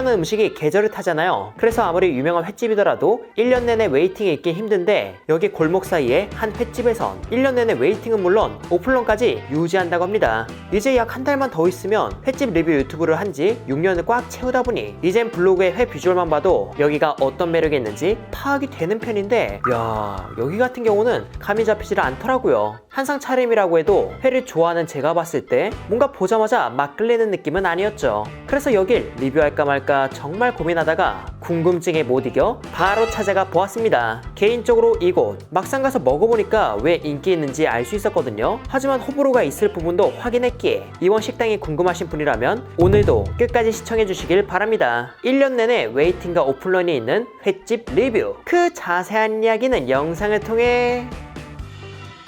횟집이라는 음식이 계절을 타잖아요. 그래서 아무리 유명한 횟집이더라도 1년 내내 웨이팅이 있긴 힘든데 여기 골목 사이에 한 횟집에선 1년 내내 웨이팅은 물론 오픈런까지 유지한다고 합니다. 이제 약 한 달만 더 있으면 횟집 리뷰 유튜브를 한 지 6년을 꽉 채우다 보니 이젠 블로그의 회 비주얼만 봐도 여기가 어떤 매력이 있는지 파악이 되는 편인데 야 여기 같은 경우는 감이 잡히질 않더라고요. 한상 차림이라고 해도 회를 좋아하는 제가 봤을 때 뭔가 보자마자 막 끌리는 느낌은 아니었죠. 그래서 여길 리뷰할까 말까 정말 고민하다가 궁금증에 못 이겨 바로 찾아가 보았습니다. 개인적으로 이곳 막상 가서 먹어보니까 왜 인기 있는지 알 수 있었거든요. 하지만 호불호가 있을 부분도 확인했기에 이번 식당이 궁금하신 분이라면 오늘도 끝까지 시청해 주시길 바랍니다. 1년 내내 웨이팅과 오픈런이 있는 횟집 리뷰 그 자세한 이야기는 영상을 통해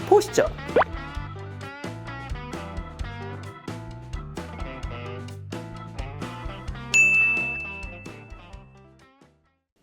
보시죠.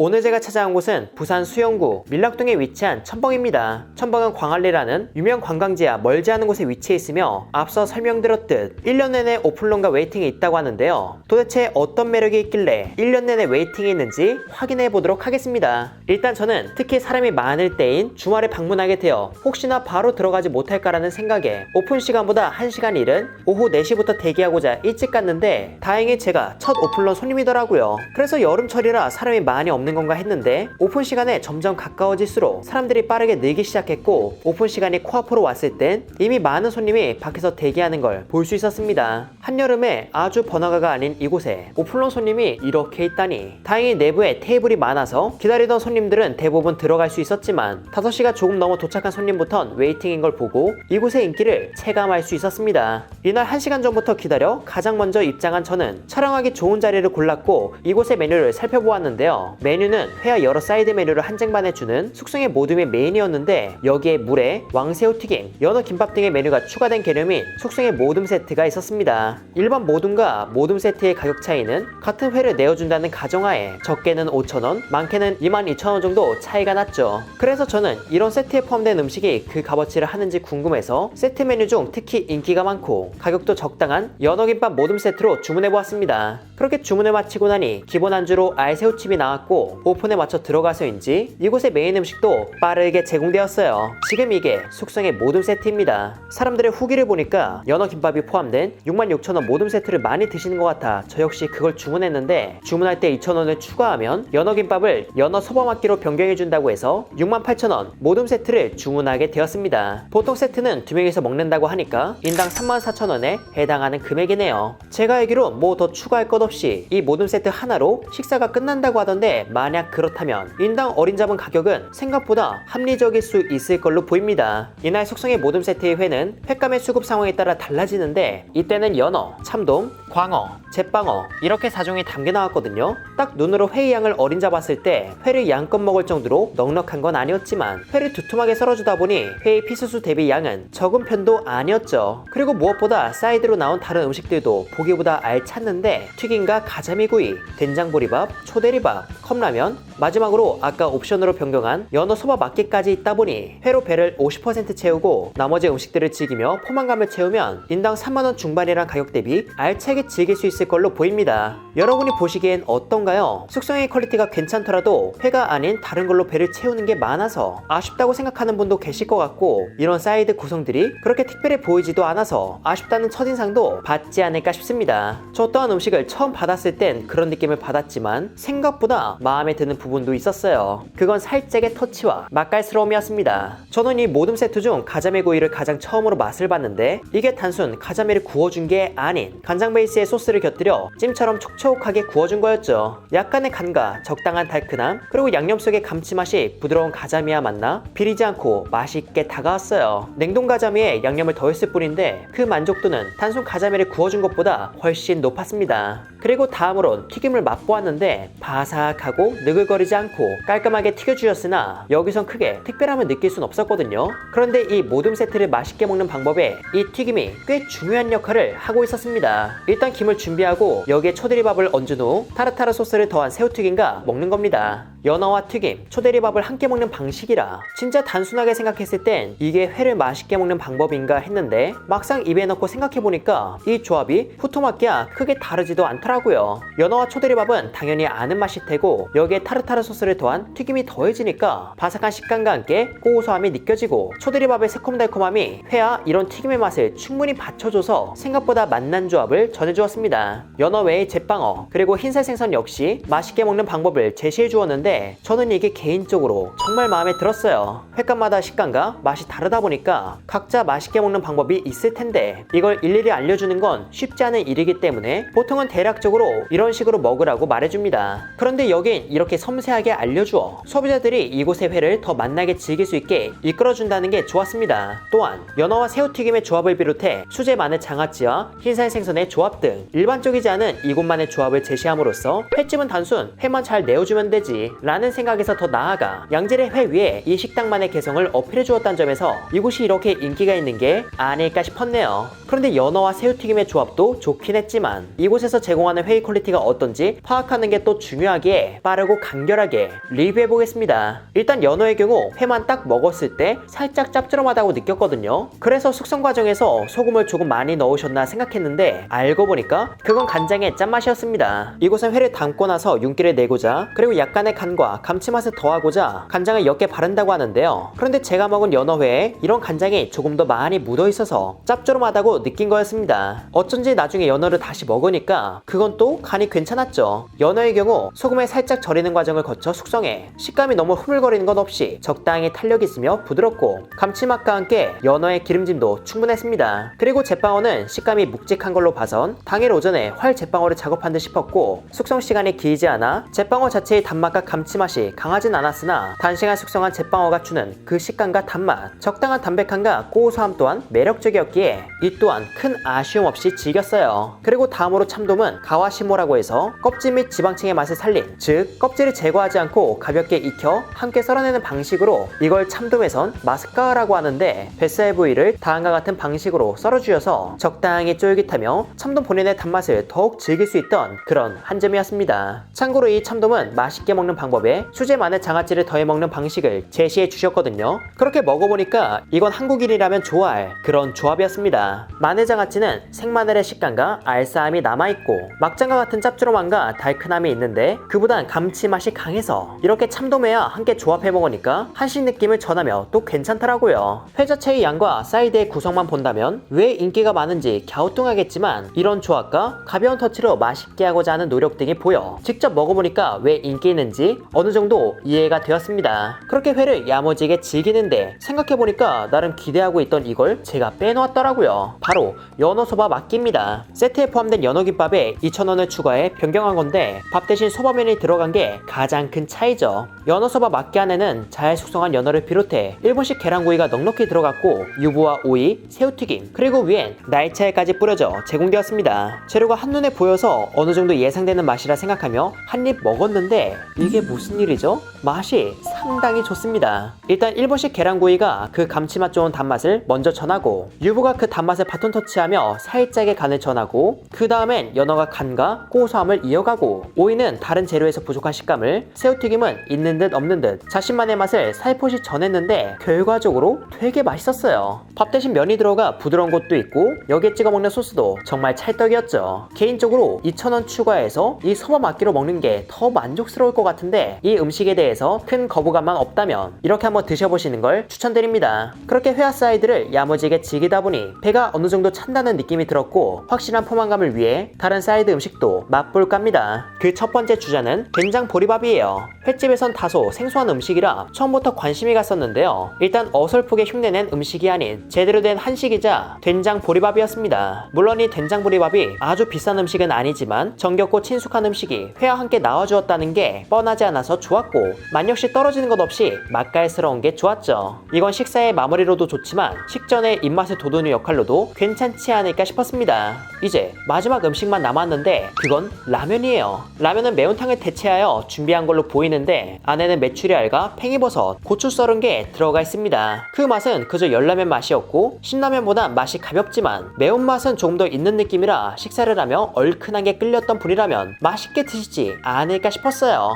오늘 제가 찾아온 곳은 부산 수영구 밀락동에 위치한 첨벙입니다. 첨벙은 광안리라는 유명 관광지야 멀지 않은 곳에 위치해 있으며 앞서 설명드렸듯 1년 내내 오픈런과 웨이팅이 있다고 하는데요. 도대체 어떤 매력이 있길래 1년 내내 웨이팅이 있는지 확인해 보도록 하겠습니다. 일단 저는 특히 사람이 많을 때인 주말에 방문하게 되어 혹시나 바로 들어가지 못할까라는 생각에 오픈 시간보다 1시간 이른 오후 4시부터 대기하고자 일찍 갔는데 다행히 제가 첫 오픈런 손님이더라고요. 그래서 여름철이라 사람이 많이 없는 건가 했는데 오픈 시간에 점점 가까워질수록 사람들이 빠르게 늘기 시작했고 오픈 시간이 코앞으로 왔을 땐 이미 많은 손님이 밖에서 대기하는 걸 볼 수 있었습니다. 한여름에 아주 번화가가 아닌 이곳에 오픈런 손님이 이렇게 있다니 다행히 내부에 테이블이 많아서 기다리던 손님들은 대부분 들어갈 수 있었지만 5시가 조금 넘어 도착한 손님부턴 웨이팅인 걸 보고 이곳의 인기를 체감할 수 있었습니다. 이날 1시간 전부터 기다려 가장 먼저 입장한 저는 촬영하기 좋은 자리를 골랐고 이곳의 메뉴를 살펴보았는데요. 메뉴 는 회와 여러 사이드 메뉴를 한 쟁반에 주는 숙성의 모둠의 메인이었는데 여기에 물에 왕새우 튀김, 연어 김밥 등의 메뉴가 추가된 개념인 숙성의 모둠 세트가 있었습니다. 일반 모둠과 모둠 세트의 가격 차이는 같은 회를 내어준다는 가정하에 적게는 5,000원, 많게는 22,000원 정도 차이가 났죠. 그래서 저는 이런 세트에 포함된 음식이 그 값어치를 하는지 궁금해서 세트 메뉴 중 특히 인기가 많고 가격도 적당한 연어김밥 모둠 세트로 주문해 보았습니다. 그렇게 주문을 마치고 나니 기본 안주로 알새우칩이 나왔고 오픈에 맞춰 들어가서인지 이곳의 메인 음식도 빠르게 제공되었어요. 지금 이게 숙성의 모둠 세트입니다. 사람들의 후기를 보니까 연어 김밥이 포함된 66,000원 모둠 세트를 많이 드시는 것 같아 저 역시 그걸 주문했는데 주문할 때 2,000원을 추가하면 연어 김밥을 연어 소바맞기로 변경해 준다고 해서 68,000원 모둠 세트를 주문하게 되었습니다. 보통 세트는 두 명이서 먹는다고 하니까 인당 34,000원에 해당하는 금액이네요. 제가 알기로 뭐더 추가할 것 없이 이 모둠 세트 하나로 식사가 끝난다고 하던데 만약 그렇다면 인당 어린 잡은 가격은 생각보다 합리적일 수 있을 걸로 보입니다. 이날 숙성의 모둠 세트의 회는 횟감의 수급 상황에 따라 달라지는데 이때는 연어, 참돔, 광어, 제빵어 이렇게 4종이 담겨 나왔거든요. 딱 눈으로 회의 양을 어린 잡았을 때 회를 양껏 먹을 정도로 넉넉한 건 아니었지만 회를 두툼하게 썰어주다 보니 회의 피스수 대비 양은 적은 편도 아니었죠. 그리고 무엇보다 사이드로 나온 다른 음식들도 보기보다 알찼는데 튀김과 가자미구이, 된장보리밥, 초대리밥, 컵라면, 마지막으로 아까 옵션으로 변경한 연어 소바 막기까지 있다 보니 회로 배를 50% 채우고 나머지 음식들을 즐기며 포만감을 채우면 인당 3만원 중반이란 가격 대비 알차게 즐길 수 있을 걸로 보입니다. 여러분이 보시기엔 어떤가요? 숙성의 퀄리티가 괜찮더라도 회가 아닌 다른 걸로 배를 채우는 게 많아서 아쉽다고 생각하는 분도 계실 것 같고 이런 사이드 구성들이 그렇게 특별해 보이지도 않아서 아쉽다는 첫인상도 받지 않을까 싶습니다. 저 또한 음식을 처음 받았을 땐 그런 느낌을 받았지만 생각보다 마음에 드는 부분도 있었어요. 그건 살짝의 터치와 맛깔스러움이었습니다. 저는 이 모둠 세트 중 가자미 구이를 가장 처음으로 맛을 봤는데 이게 단순 가자미를 구워준 게 아닌 간장 베이스 의 소스를 곁들여 찜처럼 촉촉하게 구워준 거였죠. 약간의 간과 적당한 달큰함 그리고 양념 속의 감칠맛이 부드러운 가자미와 만나 비리지 않고 맛있게 다가왔어요. 냉동 가자미에 양념을 더했을 뿐인데 그 만족도는 단순 가자미를 구워준 것보다 훨씬 높았습니다. 그리고 다음으론 튀김을 맛보았는데 바삭하고 느글거리지 않고 깔끔하게 튀겨주셨으나 여기선 크게 특별함을 느낄 순 없었거든요. 그런데 이 모둠 세트를 맛있게 먹는 방법에 이 튀김이 꽤 중요한 역할을 하고 있었습니다. 일단 김을 준비하고 여기에 초대리밥을 얹은 후 타르타르 소스를 더한 새우튀김과 먹는 겁니다. 연어와 튀김, 초대리밥을 함께 먹는 방식이라 진짜 단순하게 생각했을 땐 이게 회를 맛있게 먹는 방법인가 했는데 막상 입에 넣고 생각해보니까 이 조합이 후토마키와 크게 다르지도 않더라고요. 연어와 초대리밥은 당연히 아는 맛일 테고 여기에 타르타르 소스를 더한 튀김이 더해지니까 바삭한 식감과 함께 고소함이 느껴지고 초대리밥의 새콤달콤함이 회와 이런 튀김의 맛을 충분히 받쳐줘서 생각보다 맛난 조합을 전해주었습니다. 연어 외에 제빵어 그리고 흰살 생선 역시 맛있게 먹는 방법을 제시해 주었는데 저는 이게 개인적으로 정말 마음에 들었어요. 횟감마다 식감과 맛이 다르다 보니까 각자 맛있게 먹는 방법이 있을 텐데 이걸 일일이 알려주는 건 쉽지 않은 일이기 때문에 보통은 대략적으로 이런 식으로 먹으라고 말해줍니다. 그런데 여긴 이렇게 섬세하게 알려주어 소비자들이 이곳의 회를 더 맛나게 즐길 수 있게 이끌어준다는 게 좋았습니다. 또한 연어와 새우튀김의 조합을 비롯해 수제 마늘 장아찌와 흰살 생선의 조합 등 일반적이지 않은 이곳만의 조합을 제시함으로써 횟집은 단순 회만 잘 내어주면 되지 라는 생각에서 더 나아가 양질의 회 위에 이 식당만의 개성을 어필해 주었다는 점에서 이곳이 이렇게 인기가 있는 게 아닐까 싶었네요. 그런데 연어와 새우튀김의 조합도 좋긴 했지만 이곳에서 제공하는 회의 퀄리티가 어떤지 파악하는 게 또 중요하기에 빠르고 간결하게 리뷰해 보겠습니다. 일단 연어의 경우 회만 딱 먹었을 때 살짝 짭조름하다고 느꼈거든요. 그래서 숙성 과정에서 소금을 조금 많이 넣으셨나 생각했는데 알고 보니까 그건 간장의 짠맛이었습니다. 이곳은 회를 담고 나서 윤기를 내고자 그리고 약간의 간과 감칠맛을 더하고자 간장을 옅게 바른다고 하는데요. 그런데 제가 먹은 연어회에 이런 간장이 조금 더 많이 묻어 있어서 짭조름하다고 느낀 거였습니다. 어쩐지 나중에 연어를 다시 먹으니까 그건 또 간이 괜찮았죠. 연어의 경우 소금에 살짝 절이는 과정을 거쳐 숙성해 식감이 너무 흐물거리는 것 없이 적당히 탄력 있으며 부드럽고 감칠맛과 함께 연어의 기름짐도 충분했습니다. 그리고 제빵어는 식감이 묵직한 걸로 봐선 당일 오전에 활 제빵어를 작업한 듯 싶었고 숙성 시간이 길지 않아 제빵어 자체의 단맛과 감 칠맛이 강하진 않았으나 단시간 숙성한 제빵어가 주는 그 식감과 단맛, 적당한 담백함과 고소함 또한 매력적이었기에 이 또한 큰 아쉬움 없이 즐겼어요. 그리고 다음으로 참돔은 가와시모라고 해서 껍질 및 지방층의 맛을 살린 즉 껍질을 제거하지 않고 가볍게 익혀 함께 썰어내는 방식으로 이걸 참돔에선 마스카라고 하는데 뱃살 부위를 다음과 같은 방식으로 썰어주셔서 적당히 쫄깃하며 참돔 본연의 단맛을 더욱 즐길 수 있던 그런 한 점이었습니다. 참고로 이 참돔은 맛있게 먹는 방법 에 수제 마늘 장아찌를 더해 먹는 방식을 제시해 주셨거든요. 그렇게 먹어보니까 이건 한국인이라면 좋아할 그런 조합이었습니다. 마늘 장아찌는 생마늘의 식감과 알싸함이 남아있고 막장과 같은 짭조름함과 달큰함이 있는데 그보단 감칠맛이 강해서 이렇게 참돔회와 함께 조합해 먹으니까 한식 느낌을 전하며 또 괜찮더라고요. 회 자체의 양과 사이드의 구성만 본다면 왜 인기가 많은지 갸우뚱하겠지만 이런 조합과 가벼운 터치로 맛있게 하고자 하는 노력 등이 보여 직접 먹어보니까 왜 인기 있는지 어느 정도 이해가 되었습니다. 그렇게 회를 야무지게 즐기는데 생각해보니까 나름 기대하고 있던 이걸 제가 빼놓았더라고요. 바로 연어 소바 막기입니다. 세트에 포함된 연어 김밥에 2,000원을 추가해 변경한 건데 밥 대신 소바면이 들어간 게 가장 큰 차이죠. 연어소바 막기 안에는 잘 숙성한 연어를 비롯해 일본식 계란구이가 넉넉히 들어갔고 유부와 오이, 새우튀김 그리고 위엔 날차에까지 뿌려져 제공되었습니다. 재료가 한눈에 보여서 어느 정도 예상되는 맛이라 생각하며 한 입 먹었는데 이게 무슨 일이죠? 맛이 상당히 좋습니다. 일단 일본식 계란구이가 그 감칠맛 좋은 단맛을 먼저 전하고 유부가 그 단맛을 바톤 터치하며 살짝의 간을 전하고 그 다음엔 연어가 간과 고소함을 이어가고 오이는 다른 재료에서 부족한 식감을 새우튀김은 있는 듯 없는 듯 자신만의 맛을 살포시 전했는데 결과적으로 되게 맛있었어요. 밥 대신 면이 들어가 부드러운 것도 있고 여기에 찍어 먹는 소스도 정말 찰떡이었죠. 개인적으로 2,000원 추가해서 이 소바 막기로 먹는 게 더 만족스러울 것 같은데 이 음식에 대해서 큰 거부감만 없다면 이렇게 한번 드셔보시는 걸 추천드립니다. 그렇게 회화 사이드를 야무지게 즐기다 보니 배가 어느 정도 찬다는 느낌이 들었고 확실한 포만감을 위해 다른 사이드 음식도 맛볼까 합니다. 그 첫 번째 주자는 된장 보리밥이에요. 횟집에선 다소 생소한 음식이라 처음부터 관심이 갔었는데요. 일단 어설프게 흉내낸 음식이 아닌 제대로 된 한식이자 된장 보리밥이었습니다. 물론 이 된장 보리밥이 아주 비싼 음식은 아니지만 정겹고 친숙한 음식이 회와 함께 나와주었다는 게 뻔하지 않아서 좋았고 맛 역시 떨어지는 것 없이 맛깔스러운 게 좋았죠. 이건 식사의 마무리로도 좋지만 식전에 입맛을 돋우는 역할로도 괜찮지 않을까 싶었습니다. 이제 마지막 음식만 남았는데 그건 라면이에요. 라면은 매운탕을 대체하여 준비한 걸로 보이는데 안에는 메추리알과 팽이버섯, 고추 썰은 게 들어가 있습니다. 그 맛은 그저 열라면 맛이었고 신라면보다 맛이 가볍지만 매운맛은 조금 더 있는 느낌이라 식사를 하며 얼큰하게 끌렸던 분이라면 맛있게 드시지 않을까 싶었어요.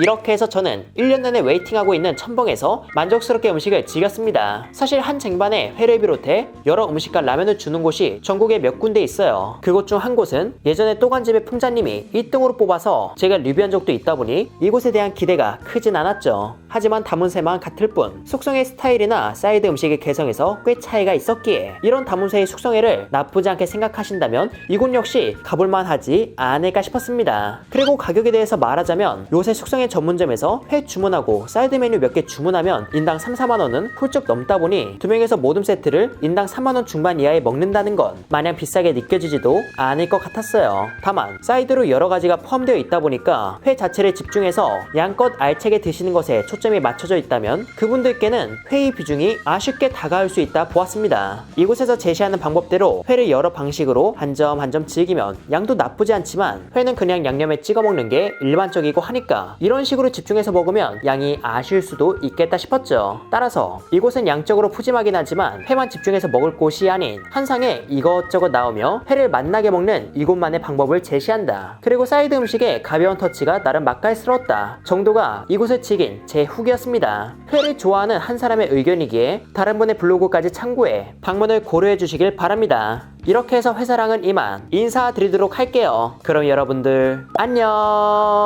이렇게 해서 저는 1년 내내 웨이팅하고 있는 첨벙에서 만족스럽게 음식을 즐겼습니다. 사실 한 쟁반에 회를 비롯해 여러 음식과 라면을 주는 곳이 전국에 몇 군데 있어요. 그곳 중 한 곳은 예전에 또간집의 품자님이 1등으로 뽑아서 제가 리뷰한 적도 있다 보니 이곳에 대한 기대가 크진 않았죠. 하지만 담은새만 같을 뿐 숙성의 스타일이나 사이드 음식의 개성에서 꽤 차이가 있었기에 이런 담은새의 숙성회를 나쁘지 않게 생각하신다면 이곳 역시 가볼만 하지 않을까 싶었습니다. 그리고 가격에 대해서 말하자면 요새 숙성회 전문점에서 회 주문하고 사이드 메뉴 몇 개 주문하면 인당 3, 4만원은 훌쩍 넘다 보니 두 명에서 모듬 세트를 인당 3만원 중반 이하에 먹는다는 건 마냥 비싸게 느껴지지도 않을 것 같았어요. 다만 사이드로 여러 가지가 포함되어 있다 보니까 회 자체를 집중해서 양껏 알차게 드시는 것에 초점이 맞춰져 있다면 그분들께는 회의 비중이 아쉽게 다가올 수 있다 보았습니다. 이곳에서 제시하는 방법대로 회를 여러 방식으로 한 점 한 점 즐기면 양도 나쁘지 않지만 회는 그냥 양념에 찍어 먹는 게 일반적이고 하니까 이런 식으로 집중해서 먹으면 양이 아쉬울 수도 있겠다 싶었죠. 따라서 이곳은 양적으로 푸짐하긴 하지만 회만 집중해서 먹을 곳이 아닌 한 상에 이것저것 나오며 회를 맛나게 먹는 이곳만의 방법을 제시한다. 그리고 사이드 음식의 가벼운 터치가 나름 맛깔스러웠다. 정도가 이곳을 즐긴 제 후기였습니다. 회를 좋아하는 한 사람의 의견이기에 다른 분의 블로그까지 참고해 방문을 고려해 주시길 바랍니다. 이렇게 해서 회사랑은 이만 인사드리도록 할게요. 그럼 여러분들 안녕.